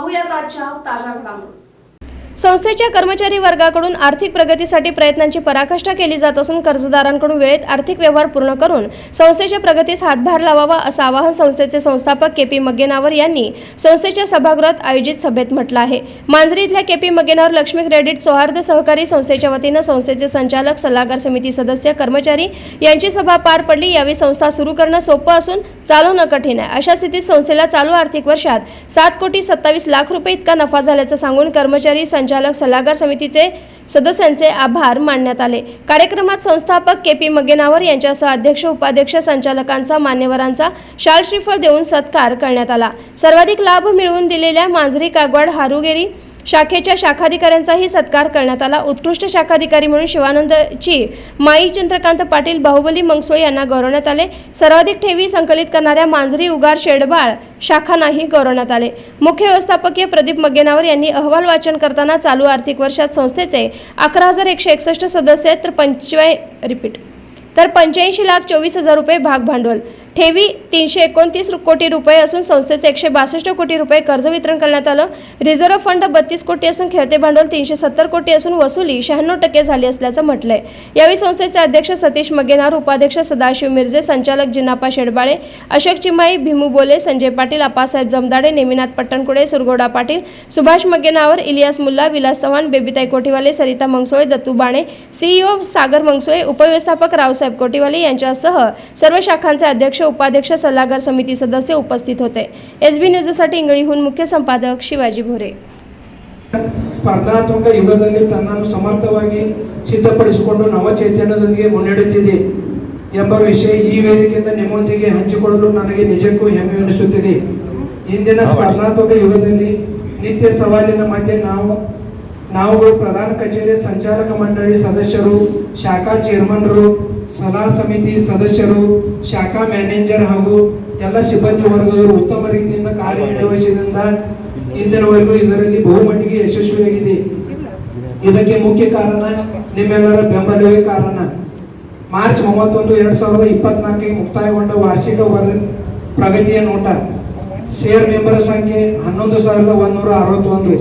पाहूयात आजच्या ताज्या घडामोडी. संस्थेच्या कर्मचारी वर्गाकडून आर्थिक प्रगतीसाठी प्रयत्नांची पराकाष्ठा केली जात असून कर्जदारांकडून वेळेत आर्थिक व्यवहार पूर्ण करून संस्थेच्या प्रगतीस हातभार लावावा असं आवाहन संस्थेचे संस्थापक के पी मगेनावर यांनी संस्थेच्या सभागृहात आयोजित सभेत म्हटलं आहे. मांजरी इथल्या के पी मगेनावर लक्ष्मी क्रेडिट सौहार्द सहकारी संस्थेच्या वतीनं संस्थेचे संचालक सल्लागार समिती सदस्य कर्मचारी यांची सभा पार पडली. यावेळी संस्था सुरू करणं सोपं असून चालवणं कठीण आहे. अशा स्थितीत संस्थेला चालू आर्थिक वर्षात सात कोटी सत्तावीस लाख रुपये इतका नफा झाल्याचं सांगून कर्मचारी संचालक सल्लागार समितीचे सदस्यांचे आभार मानण्यात आले. कार्यक्रमात संस्थापक के पी मगेनावर यांच्यासह अध्यक्ष उपाध्यक्ष संचालकांचा मान्यवरांचा शाल श्रीफळ देऊन सत्कार करण्यात आला. सर्वाधिक लाभ मिळवून दिलेल्या मांजरी कागवाड हारुगेरी शाखेच्या शाखाधिकाऱ्यांचाही सत्कार करण्यात आला. उत्कृष्ट शाखाधिकारी म्हणून शिवानंदची माई चंद्रकांत पाटील बाहुबली मंगसोई यांना गौरवण्यात आले. सर्वाधिक ठेवी संकलित करणाऱ्या मांजरी उगार शेडबाळ शाखांनाही गौरवण्यात आले. मुख्य व्यवस्थापकीय प्रदीप मग्गेनावर यांनी अहवाल वाचन करताना चालू आर्थिक वर्षात संस्थेचे अकरा हजार एकशे एकसष्ट सदस्य आहेत तर पंचवाय रिपीट तर पंच्याऐंशी लाख चोवीस हजार रुपये भाग भांडवल ठेवी तीनशे एकोणतीस कोटी रुपये असून संस्थेचे एकशे बासष्ट कोटी रुपये कर्ज वितरण करण्यात आलं. रिझर्व्ह फंड बत्तीस कोटी असून खेळते भांडवल तीनशे सत्तर कोटी असून वसुली शहाण्णव टक्के झाली असल्याचं म्हटलंय. यावेळी संस्थेचे अध्यक्ष सतीश मगेनार उपाध्यक्ष सदाशिव मिरजे संचालक जिनापा शेडबाळे अशोक चिमाई भीमू बोले संजय पाटील आप्पासाहेब जमदाडे नेमिनाथ पट्टणकुडे सुरगोडा पाटील सुभाष मगेनावर इलियास मुल्ला विलास चव्हाण बेबीताई कोठीवाले सरिता मंगसोळे दत्तू बाणे सीईओ सागर मंगसोळे उपव्यवस्थापक रावसाहेब कोटीवाले यांच्यासह सर्व शाखांचे अध्यक्ष उपाध्यक्ष सल्लागार समिती सदस्य उपस्थित होते एस बी न्यूजसाठी इंगळीहून मुख्य संपादक शिवाजी भोरे ಸ್ಪರ್ಧಾತ್ಮಕ ಯುಗದಲ್ಲಿ ತನ್ನನ್ನು ಸಮರ್ಥವಾಗಿ ಸಿದ್ಧಪಡಿಸಿಕೊಂಡು ನವ ಚೈತನ್ಯದೊಂದಿಗೆ ಮುನ್ನಡೆದಿದೆ ಎಂಬ ವಿಷಯ ಈ ವೇದಿಕೆಯಿಂದ ನಿಮ್ಮೊಂದಿಗೆ ಹಂಚಿಕೊಳ್ಳಲು ನನಗೆ ನಿಜಕ್ಕೂ ಹೆಮ್ಮೆ ಎನಿಸುತ್ತಿದೆ ಇಂದಿನ ಸ್ಪರ್ಧಾತ್ಮಕ ಯುಗದಲ್ಲಿ ನಿತ್ಯ ಸವಾಲಿನ ಮಧ್ಯೆ ನಾವು ನಾವುಗಳು ಪ್ರಧಾನ ಕಚೇರಿ ಸಂಚಾಲಕ ಮಂಡಳಿ ಸದಸ್ಯರು, ಶಾಖಾ ಚೇರ್ಮನ್ರು, ಸಲಹಾ ಸಮಿತಿ ಸದಸ್ಯರು, ಶಾಖಾ ಮ್ಯಾನೇಜರ್ ಹಾಗೂ ಎಲ್ಲ ಸಿಬ್ಬಂದಿ ವರ್ಗದವರು ಉತ್ತಮ ರೀತಿಯಿಂದ ಕಾರ್ಯನಿರ್ವಹಿಸಿದಿಂದ ಇಂದಿನವರೆಗೂ ಇದರಲ್ಲಿ ಬಹುಮಟ್ಟಿಗೆ ಯಶಸ್ವಿಯಾಗಿದೆ. ಇದಕ್ಕೆ ಮುಖ್ಯ ಕಾರಣ ನಿಮ್ಮೆಲ್ಲರ ಬೆಂಬಲವೇ ಕಾರಣ. ಮಾರ್ಚ್ ಮೂವತ್ತೊಂದು, ಎರಡು ಸಾವಿರದ ಇಪ್ಪತ್ನಾಲ್ಕಿಗೆ ಮುಕ್ತಾಯಗೊಂಡ ವಾರ್ಷಿಕ ವರ ಪ್ರಗತಿಯ ನೋಟ. ಶೇರ್ ಮೆಂಬರ್ ಸಂಖ್ಯೆ ಹನ್ನೊಂದು ಸಾವಿರದ ಒಂದೂರ ಅರವತ್ತೊಂದು.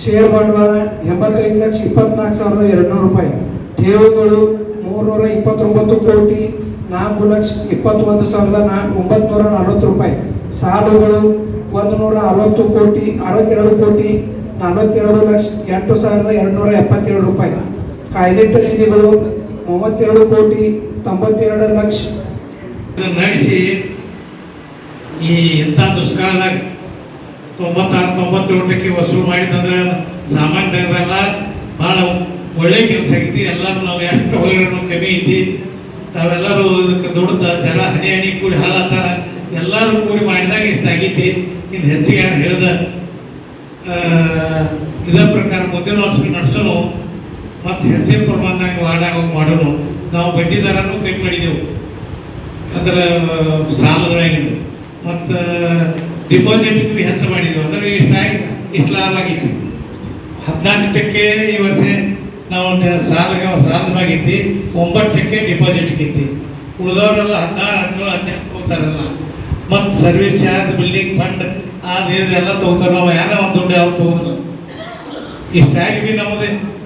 ಶೇರ್ ಬಂಡವಾಳ ಎಂಬತ್ತೈದು ಲಕ್ಷ ಇಪ್ಪತ್ನಾಲ್ಕು ಸಾವಿರದ ಎರಡುನೂರು ರೂಪಾಯಿ. ಠೇವುಗಳು ಮೂರ್ನೂರ ಇಪ್ಪತ್ತೊಂಬತ್ತು ಕೋಟಿ, ನಾಲ್ಕು ಲಕ್ಷ ಇಪ್ಪತ್ತೊಂದು ಸಾವಿರದ ನಾ, ಒಂಬತ್ನೂರ ನಲವತ್ತು ರೂಪಾಯಿ. ಸಾಲುಗಳು ಒಂದು ನೂರ ಅರವತ್ತು ಕೋಟಿ, ಅರವತ್ತೆರಡು ಕೋಟಿ, ನಲವತ್ತೆರಡು ಲಕ್ಷ ಎಂಟು ಸಾವಿರದ ಎರಡುನೂರ ಎಪ್ಪತ್ತೆರಡು ರೂಪಾಯಿ. ಕಾಯ್ದಿಟ್ಟ ನಿಧಿಗಳು ಮೂವತ್ತೆರಡು ಕೋಟಿ, ತೊಂಬತ್ತೆರಡು ಲಕ್ಷ. ನಡೆಸಿ ಈ ಇಂಥ ದುಷ್ಕಾಲದಾಗ ತೊಂಬತ್ತಾರು, ತೊಂಬತ್ತೇಳು ಟಕ್ಕೆ ವಸೂಲು ಮಾಡಿದಂದ್ರೆ ಸಾಮಾನ್ಯದಲ್ಲ. ಭಾಳ ಒಳ್ಳೆ ಕೆಲಸ ಐತಿ. ಎಲ್ಲರೂ ನಾವು ಎಷ್ಟು ಹೋಗಿರೋನು ಕಮ್ಮಿ ಐತಿ. ತಾವೆಲ್ಲರೂ ಇದಕ್ಕೆ ದುಡ್ದ ಜನ, ಹನಿ ಹನಿ, ಕೂಡಿ ಹಾಳತ್ತಾರ ಎಲ್ಲರೂ ಕೂಡಿ ಮಾಡಿದಾಗ ಇಷ್ಟ ಆಗೈತಿ. ಇನ್ನು ಹೆಚ್ಚಿಗೆ ಯಾರು ಹೇಳ್ದ ಇದೇ ಪ್ರಕಾರ ಮುಂದಿನ ವರ್ಷ ನಡೆಸೋನು, ಮತ್ತು ಹೆಚ್ಚಿನ ಪ್ರಮಾಣದಾಗ ವಾಡಾಗ ಮಾಡೋನು. ನಾವು ಬಡ್ಡಿ ದರನೂ ಕಮ್ಮಿ ಮಾಡಿದೆವು. ಅಂದ್ರೆ ಸಾಲದ್ರಾಗಿಂದು. ಮತ್ತು ಡಿಪಾಸಿಟ್ಗೂ ಹೆಚ್ಚು ಮಾಡಿದ್ದೆವು ಅಂದ್ರೆ ಇಷ್ಟಾಗಿ ಇಷ್ಟು ಲಾಭ ಆಗಿತ್ತು. ಹದಿನಾಲ್ಕು ಟಕ್ಕೆ ಈ ವರ್ಷ ನಾವು ಸಾಲಗ ಸಾಲ ಸಾಲದಾಗೈತಿ ಒಂಬತ್ತು ಟಕ್ಕೆ ಡಿಪಾಸಿಟ್ಗೆ ಐತಿ ಉಳಿದವರೆಲ್ಲ ಹದಿನಾರು, ಹದಿನೇಳು, ಹದಿನೆಂಟು ತಗೋತಾರಲ್ಲ. ಮತ್ತು ಸರ್ವಿಸ್ ಚಾರ್ಜ್ ಬಿಲ್ಡಿಂಗ್ ಫಂಡ್ ಅದು ಇದೆಲ್ಲ ತೊಗೋತಾರೆ. ನಾವು ಯಾರೋ ಒಂದು ದುಡ್ಡು ಯಾವ್ದು ತೊಗೋದಿಲ್ಲ ಇಷ್ಟಾಗಿ ಭೀ